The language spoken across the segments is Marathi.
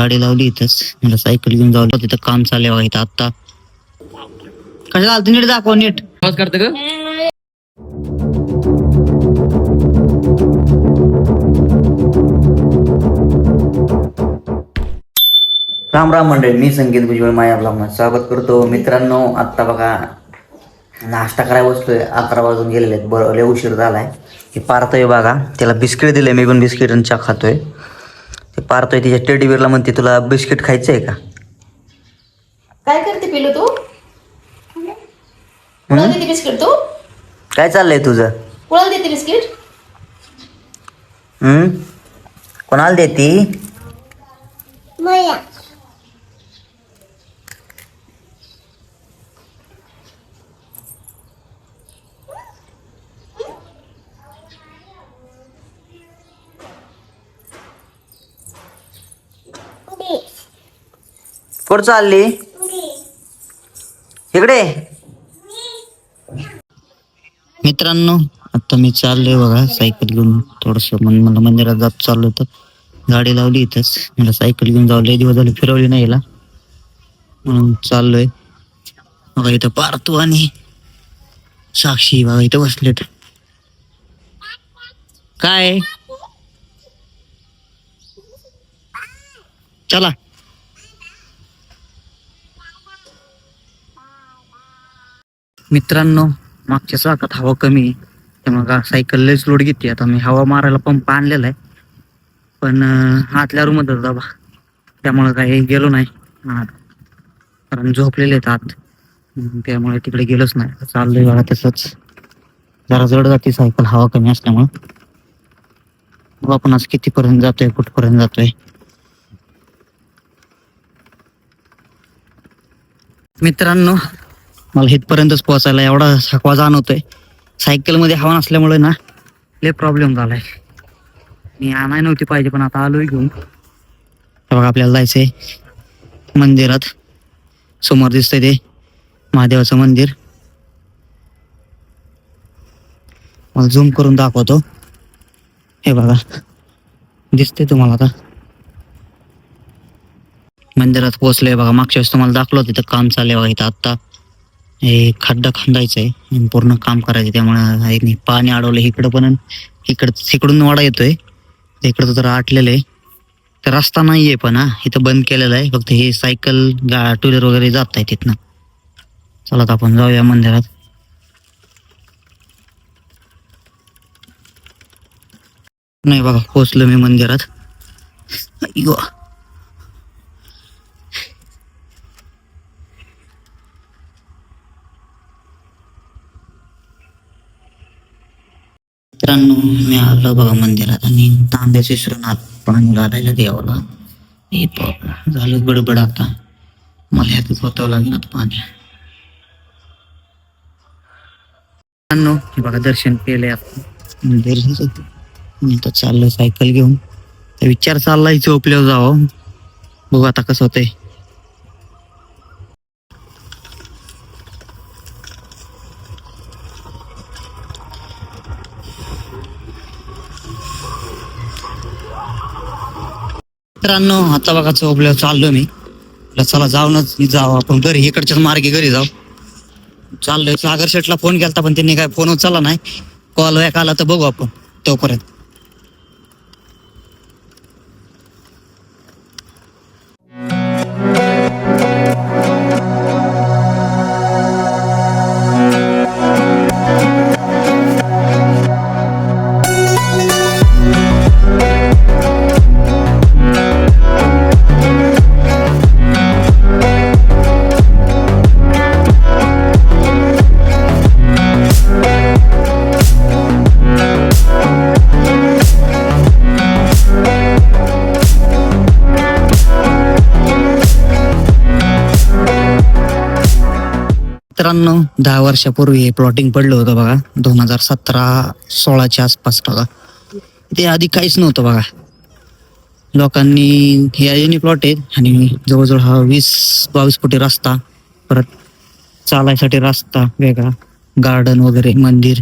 गाडी लावली इथंच. मला सायकल घेऊन जाऊ. तिथं काम चालू आहे इथं आता कसं झालं नीट दाखव नीट. आवाज करतं का? राम राम मंडळी मी संगीत भुजबळ माया ब्लॉगमध्ये स्वागत करतो. मित्रांनो आत्ता बघा नाश्ता करायला बसलोय. अकरा वाजून गेलेले आहेत. बरं लय उशीर झालाय. हे पारतोय बघा. त्याला बिस्किट दिले. मी पण बिस्किट आणि चहा खातोय. पारतोय तिच्या टेडीवेअरला म्हणते तुला बिस्किट खायचं आहे का? काय करते पिलू तू? कुणाला देते बिस्किट तू? काय चाललंय तुझं? कुणाला देते बिस्किट हम्म? कोणाला देती? कुठं चालली? इकडे. मित्रांनो आता मी चाललोय बघा सायकल घेऊन. थोडस मला मंदिरात जात चाललो तर गाडी लावली इथंच. मला सायकल घेऊन जाऊ लय दिवस झाले फिरवली नाही याला. म्हणून चाललोय. बघा इथं पारतो आणि साक्षी बघा इथं बसलेत. काय? चला. मित्रांनो मागच्या चाकात हवा कमी आहे. त्यामुळे सायकल लयच लोड घेते आता मी हवा मारायला पंप आणलेला आहे. पण अं, आतल्या रूमच बाबा त्यामुळे काही गेलो नाही. कारण झोपलेले आहेत आत. त्यामुळे तिकडे गेलोच नाही. चाललोय बघा तसंच. जरा जड जाते सायकल हवा कमी असल्यामुळं. बघू आपण आज कितीपर्यंत जातोय कुठपर्यंत जातोय. मित्रांनो मला इथपर्यंतच पोहोचायला एवढा थकवा जाणवतोय. सायकलमध्ये हवा नसल्यामुळे ना लय प्रॉब्लेम झालाय. मी आणाय नव्हती पाहिजे पण आता आलोय घेऊन. हे बघा आपल्याला जायचंय मंदिरात. समोर दिसतंय ते महादेवाचं मंदिर. मला झूम करून दाखवतो. हे बघा दिसतंय तुम्हाला आता. मंदिरात पोहोचलोय बघा मागच्या वेळेस तुम्हाला दाखवलं तिथं काम चाललंय बघा इथं आत्ता. हे खड्डा खांदायचा आहे आणि पूर्ण काम करायचं त्यामुळे पाणी अडवलं इकडं पण इकडं तिकडून वाडा येतोय. इकडं तर आटलेलं आहे. तर रस्ता नाहीये पण हा. इथं बंद केलेलं आहे. फक्त हे सायकल गा टू व्हीलर वगैरे जात आहे तिथनं चला आपण जाऊया मंदिरात. नाही बघा पोचलो मी मंदिरात. मित्रांनो मी आलो बघा मंदिरात आणि तांब्याचे श्रवणात पाणी घालायला देवाला. हे झालं गडबड आता. मला ह्यात होतावं लागेल आता पाणी. मित्रांनो बघा दर्शन केलंय आपण दर्शन मी तर चाललोय सायकल घेऊन. विचार चाललाय झोपल्यावर जावं. बघू आता कसं होतंय. मित्रांनो आता बघा चोपल्यावर चाललो मी. चला जाऊनच जाऊ आपण घरी इकडच्याच मार्गे घरी जाऊ. चाललोय. सागर शेटला फोन केलता पण त्यांनी काय फोन उचलला नाही. कॉल वॅक आला तर बघू आपण. तोपर्यंत. मित्रांनो दहा वर्षापूर्वी हे प्लॉटिंग पडलं होतं बघा. दोन हजार सतरा सोळाच्या आसपास बघा. ते आधी काहीच नव्हतं बघा. लोकांनी हे अजूनही प्लॉट आहेत आणि जवळजवळ हा वीस बावीस फुटी रस्ता परत चालायसाठी रस्ता वेगळा गार्डन वगैरे मंदिर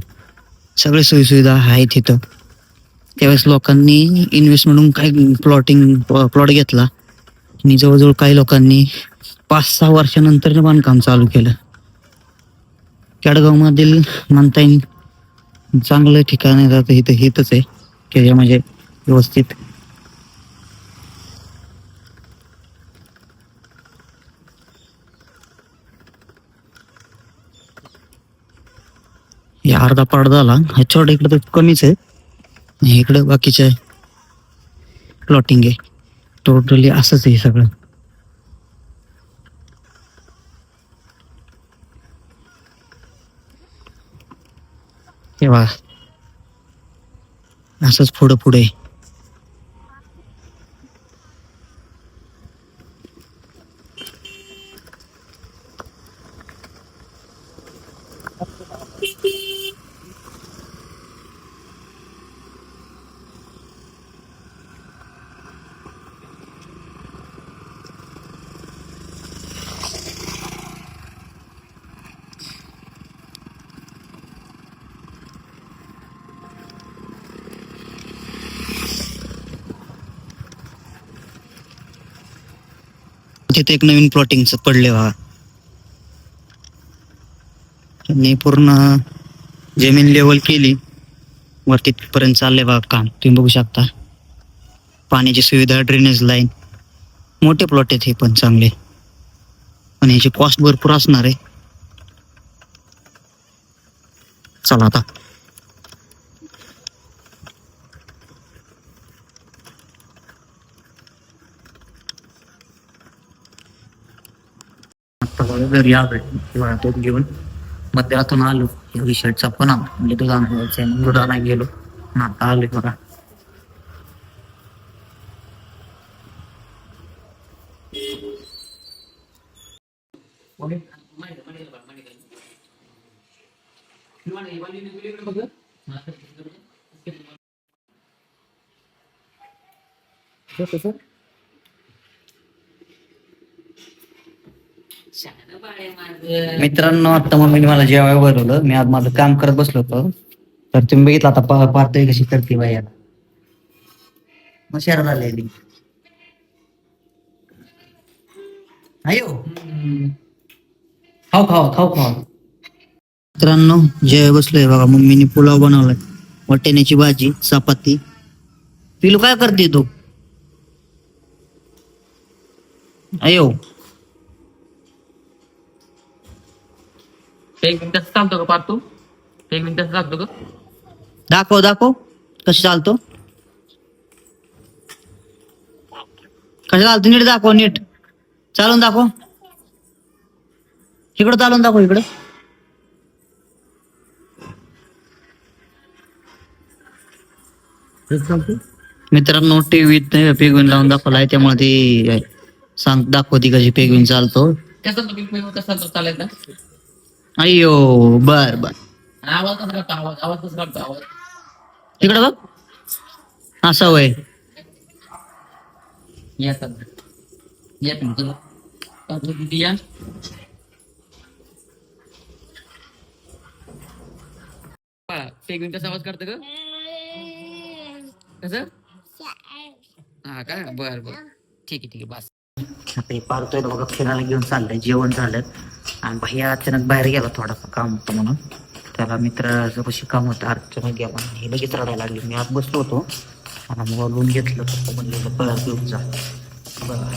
सगळे सोयीसुविधा आहेत तिथं त्यावेळेस लोकांनी इन्व्हेस्ट म्हणून काही प्लॉटिंग प्लॉट घेतला. आणि जवळजवळ काही लोकांनी पाच सहा वर्षानंतर बांधकाम चालू केलं. केडगाव मधील म्हणता येईल चांगलं ठिकाण आहे आता इथं हेच आहे की जे म्हणजे व्यवस्थित. हे अर्धा पाड झाला ह्याच्यावर इकडं इकडे तर कमीच आहे. इकडं बाकीचे प्लॉटिंग आहे. टोटली असंच आहे सगळं. हे बघा. असंच पुढं पुढे तिथे एक नवीन प्लॉटिंगच पडले बघा. त्यांनी पूर्ण जमीन लेवल केली. वरती तिथपर्यंत चालले बघा काम. तुम्ही बघू शकता. पाण्याची सुविधा ड्रेनेज लाईन मोठे प्लॉट आहेत हे पण चांगले. पण ह्याची कॉस्ट भरपूर असणार आहे. चला आता. आता घरी आलोय किंवा तो घेऊन मध्यरातून आलो. टी शर्टचा पण आला म्हणजे तो जाणवायचा आहे. मग नाही गेलो. आता आलोय बघा. मित्रांनो आता मम्मीने मला जेवायला बोलवलं. मी आज माझं काम करत बसलो होतो. तर तुम्ही बघितलं आता पा- पाहतोय कशी करते बाई आता. मग शहरात झालेली अयो हो. खाऊ खाऊ खाऊ खाऊ. मित्रांनो जेवाय बसलोय बघा. मम्मीने पुलाव बनवलाय. वाटेण्याची भाजी चपाती. पिलू काय करते तू? अयो एक मिनिट चालतो का पाहतो एक मिनिट चालतो का? दाखव दाखव. कसं चालतो? कसं चालतो? नीट दाखव नीट. चालून दाखव. इकडं चालून दाखव इकडं. मित्रांनो टीव्हीत पेगविन लावून दाखवलाय. त्यामुळे ती सांग दाखवती कशी पेगविन चालतो. कसं तो बिल कसं चालतो चालायचा? अय्यो बर बर. आवाज कसा करतो आवाज आवाज कसा करतो आवाज. इकडं बघ. असं वय ना तुला. करतो किती या? पेगविन कसा आवाज करतं का? कसं? हा का बर बर. ठीक आहे ठीक आहे बस. आता हे पारतोय बघा फिरायला घेऊन चाललंय जेवण झालं. आणि भैया अचानक बाहेर गेला थोडासा काम होतं म्हणून. त्याला मित्राचं कशी काम होतं अचानक गेला आणि हे लगेच रडायला लागली. मी आत बसलो होतो. आणि मग लोन घेतलं तर म्हणलं पळा घेऊन जा. बरं. बघा.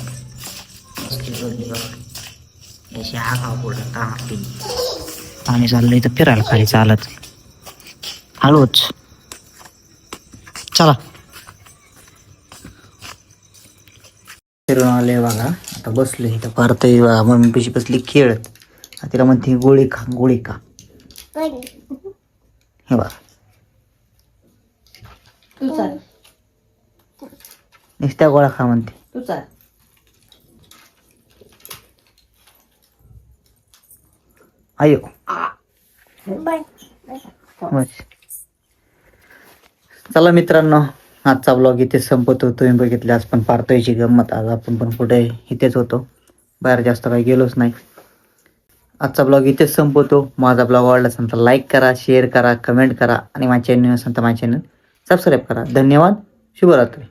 हा गाव पुढं का आणि चाललंय तर फिरायला खाली चालत. हळूच चला. फिरून आले बघा. आता बसले इथं परत बघा मम्मी पिशी बसली खेळत. तिला म्हणते गोळी खा गोळी खा. हे बघा. तू चाल. नुसत्या गोळ्या खा म्हणते. तू चाल. अयो बस. चला मित्रांनो आजचा ब्लॉग इथे संपतो तुम्ही बघितले आज पण पारतोयची गंमत. आज आपण पण कुठे इथेच होतो. बाहेर जास्त काही गेलोच नाही. आजचा ब्लॉग इथेच संपवतो. माझा ब्लॉग आवडला असेल तर लाईक करा शेअर करा कमेंट करा आणि माझ्या चॅनल असेल तर माझ्या चॅनल सबस्क्राईब करा. धन्यवाद. शुभरात्री.